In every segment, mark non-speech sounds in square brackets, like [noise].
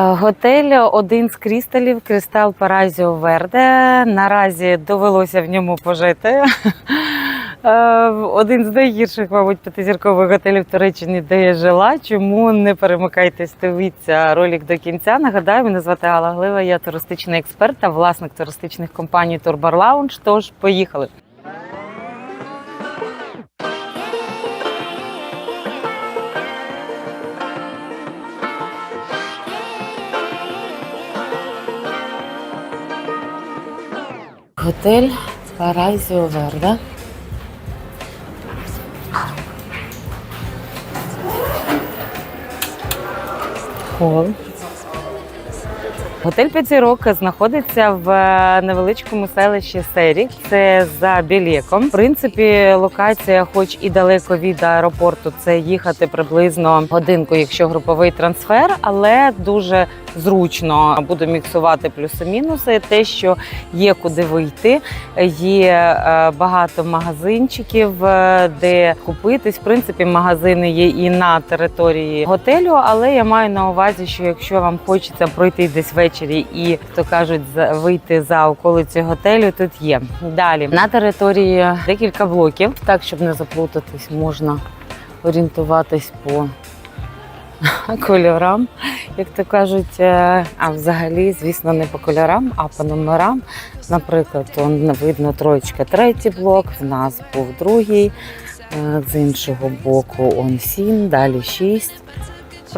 Готель один з крісталів Кристал Паразіо Верде. Наразі довелося в ньому пожити. Е, Один з найгірших, мабуть, п'ятизіркових готелів Туреччині, де я жила. Чому не перемикайтесь, дивіться ролик до кінця. Нагадаю, мене звати Алла Глива, я туристичний експерт та власник туристичних компаній Turbar Lounge. Тож поїхали. Готель Парайзіо Верда. Хол. Готель П'ятірок знаходиться в е, невеличкому селищі Серік. Це за Білєком. В принципі, локація, хоч і далеко від аеропорту, це їхати приблизно годинку, якщо груповий трансфер, але дуже зручно буду міксувати плюси-мінуси. Те, що є куди вийти, є е, багато магазинчиків, е, де купитись. В принципі, магазини є і на території готелю, але я маю на увазі, що якщо вам хочеться пройти десь ввечері і то кажуть, вийти за околиці готелю, тут є. Далі на території декілька блоків, так щоб не заплутатись, можна орієнтуватись по [laughs] кольорам, як то кажуть. Е, А взагалі, звісно, не по кольорам, а по номерам. Наприклад, он видно троєчка третій блок, в нас був другий, е, з іншого боку он сім, далі шість.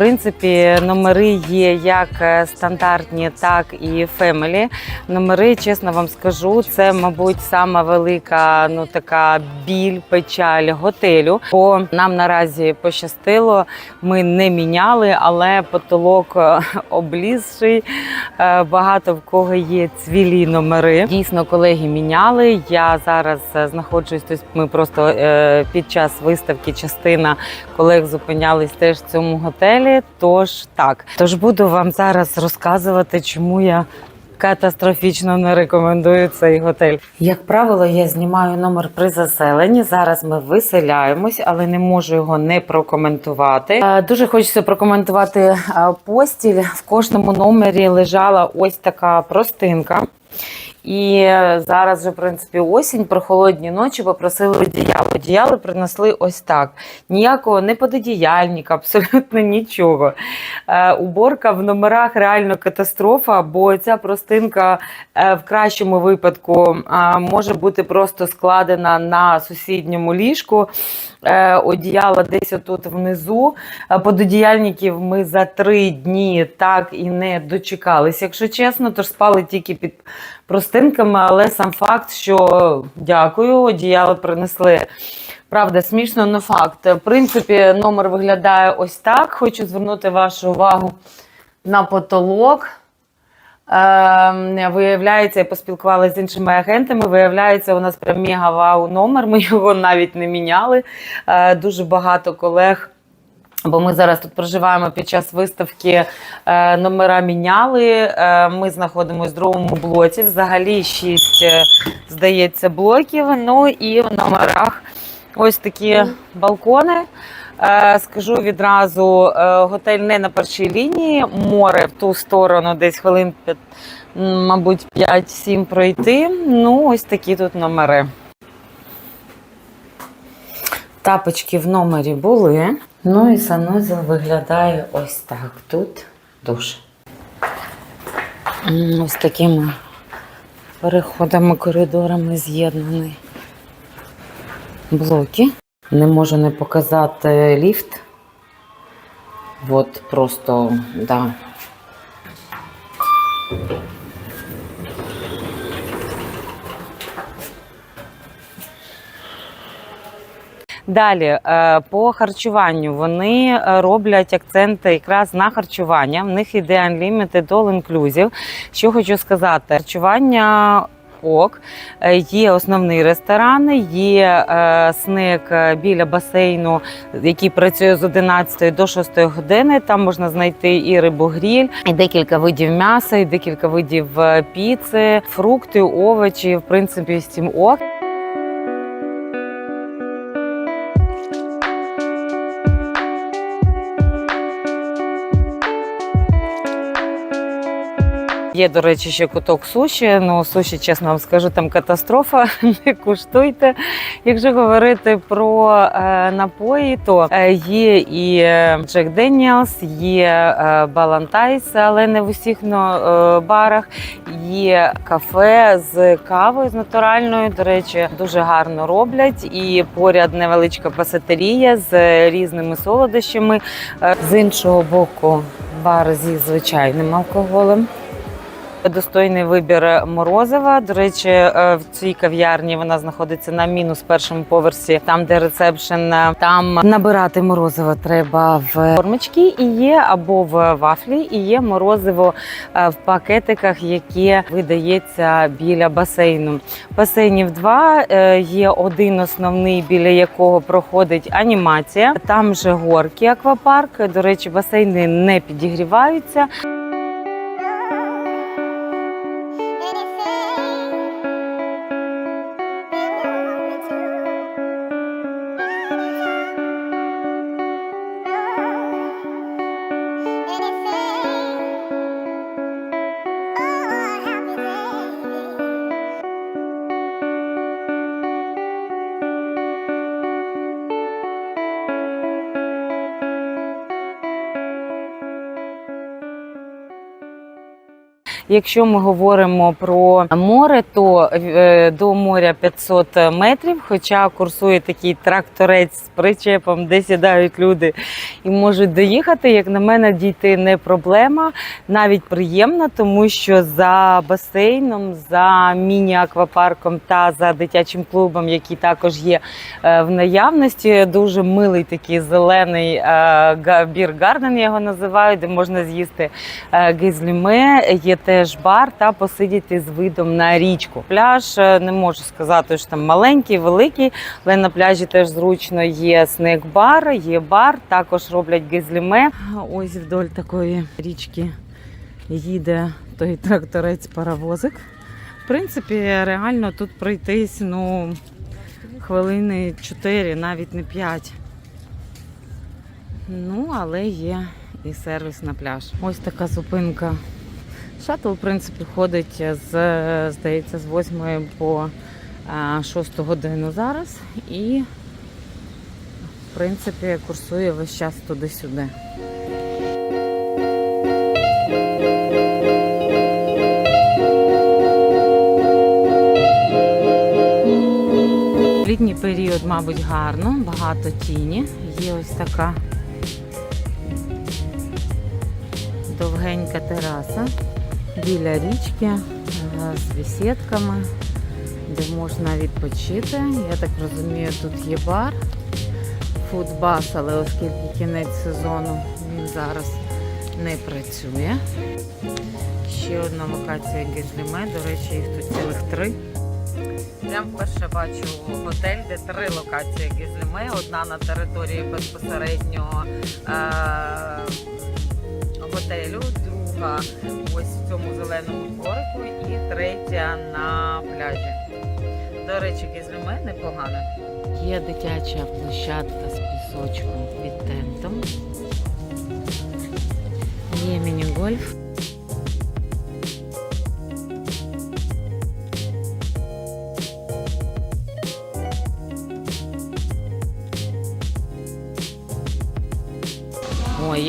Принципі, номери є як е, стандартні, так і фемелі. Номери, чесно вам скажу, це, мабуть, сама велика ну така біль, печаль готелю. Бо нам наразі пощастило, ми не міняли, але потолок е, облізший. Е, Багато в кого є цвілі номери. Дійсно, колеги міняли. Я зараз знаходжусь. Тобто ми просто під час виставки частина колег зупинялись теж в цьому готелі. Тож так, тож буду вам зараз розказувати, чому я. Катастрофічно не рекомендую цей готель. Як правило, я знімаю номер при заселенні. Зараз ми виселяємось, але не можу його не прокоментувати. Е, Дуже хочеться прокоментувати е, постіль. В кожному номері лежала ось така простинка. І е, зараз вже, в принципі, осінь, прохолодні ночі попросили одіяло. Одіяло принесли ось так. Ніякого не пододіяльника, абсолютно нічого. Е, уборка в номерах реально катастрофа, бо ця простинка е, в кращому випадку е, може бути просто складена на сусідньому ліжку. Е, одіяло десь отут внизу. Е, Пододіяльників ми за три дні так і не дочекались, якщо чесно, тож спали тільки під простинками, але сам факт, що дякую, одіяло принесли. Правда, смішно, але факт. В принципі, номер виглядає ось так. Хочу звернути вашу увагу на потолок. Е, виявляється, я поспілкувалася з іншими агентами. Виявляється, у нас прям мега вау номер. Ми його навіть не міняли. Е, дуже багато колег. Бо ми зараз тут проживаємо під час виставки. е, Номера міняли. е, Ми знаходимося в другому блоці. Взагалі шість, здається, блоків. Ну і в номерах ось такі балкони. Е, Скажу відразу, е, готель не на першій лінії, море в ту сторону, десь хвилин, п'ят- м, мабуть, 5-7 пройти. Ну, ось такі тут номери. Тапочки в номері були. Ну і санузел виглядає ось так. Тут душ. Ось такими переходами, коридорами з'єднані блоки. Не можу не показати ліфт. От просто, да. Далі е, по харчуванню вони е, роблять акценти якраз на харчування. В них іде Unlimited All Inclusive. Що хочу сказати, харчування. Ок, Е, є основний ресторан, є сник е, біля басейну, який працює з 11 до 6 години. Там можна знайти і рибогріль, і декілька видів м'яса, і декілька видів е, піци, фрукти, овочі. В принципі, з цим ок. Є, до речі, ще куток суші. Ну, суші, чесно вам скажу, там катастрофа. [laughs] Не куштуйте. Якщо говорити про е, напої, то е, є і е, Jack Daniels, є е, Балантайс, але не в усіх барах. Є кафе з кавою з натуральною. До речі, дуже гарно роблять. І поряд невеличка пасатерія з різними солодощами. З іншого боку, бар зі звичайним алкоголем. Достойний вибір морозива. До речі, е, в цій кав'ярні вона знаходиться на мінус першому поверсі, там де ресепшн. Там набирати морозиво треба в формочки і є або в вафлі, і є морозиво е, в пакетиках, яке видається біля басейну. Басейнів два е, є один основний, біля якого проходить анімація. Там же горки аквапарк. До речі, басейни не підігріваються. Якщо ми говоримо про море, то е, до моря 500 метрів. Хоча курсує такий тракторець з причепом, де сідають люди і можуть доїхати. Як на мене, дійти не проблема, навіть приємно, тому що за басейном, за міні-аквапарком та за дитячим клубом, який також є е, в наявності, дуже милий такий зелений е, бір-гарден, його називаю, де можна з'їсти е, гизліме. Є теж бар та посидіти з видом на річку. Пляж е, не можу сказати, що там маленький, великий, але на пляжі теж зручно є снек-бар, є бар, також роблять гизліме. Ось вдоль такої річки їде той тракторець паровозик. В принципі, реально тут пройтись ну, хвилини 4, навіть не 5. Ну, але є і сервіс на пляж. Ось така зупинка. Шаттл, в принципі, ходить з, здається, з 8 по 6 годину зараз. І, в принципі, курсує весь час туди-сюди. Літній період, мабуть, гарно, багато тіні. Є ось така довгенька тераса біля річки е, з бесідками, де можна відпочити. Я так розумію, тут є бар, фудбас, але оскільки кінець сезону він зараз не працює. Ще одна локація Гізліме, до речі, їх тут цілих три. Я вперше бачу готель, де три локації Гізліме. Одна на території безпосередньо е- готелю, друга ось в цьому зеленому дворику і третя на пляжі. До речі, Гізліме непогано. Є дитяча площадка з пісочком під тентом. Є міні-гольф.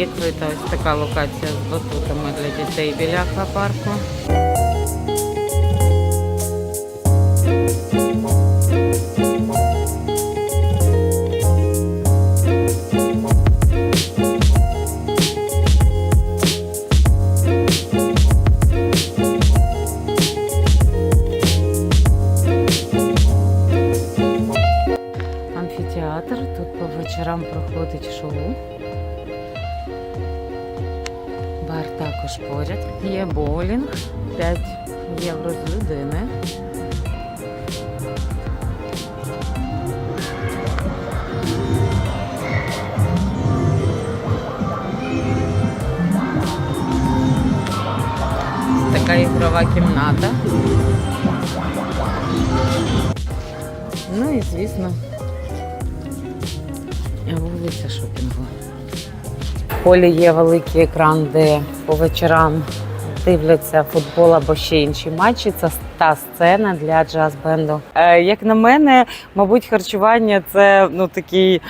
Є ось така локація з батутами для дітей біля аквапарку. Амфітеатр. Тут по вечорам проходить шоу. Також поряд. Є боулінг 5 євро з людини. Така ігрова кімната. Ну і звісно, вулиця шопінгу. Полі є великий екран, де по вечорам дивляться футбол або ще інші матчі, це та сцена для джаз-бенду. Е, Як на мене, мабуть, харчування це ну такий.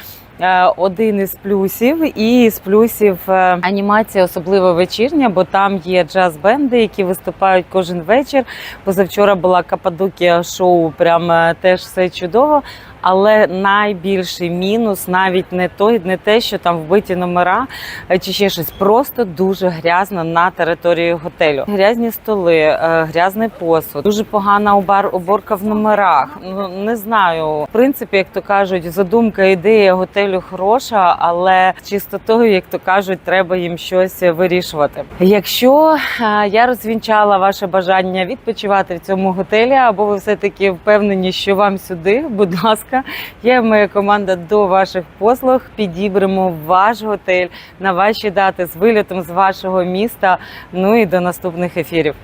е, Один із плюсів, і з плюсів е, анімація, особливо вечірня, бо там є джаз-бенди, які виступають кожен вечір. Позавчора була Кападокія шоу, прям теж все чудово. Але найбільший мінус навіть не той, не те, що там вбиті номера е, чи ще щось. Просто дуже грязно на території готелю. Грязні столи, е, грязний посуд, дуже погана уборка в номерах. Ну не знаю. В принципі, як то кажуть, задумка ідея готелю хороша, але чистотою, як то кажуть, треба їм щось вирішувати. Якщо е, я розвінчала ваше бажання відпочивати в цьому готелі, або ви все таки впевнені, що вам сюди, будь ласка, я і моя команда до ваших послуг підібремо ваш готель на ваші дати з вилітом з вашого міста. Ну і до наступних ефірів.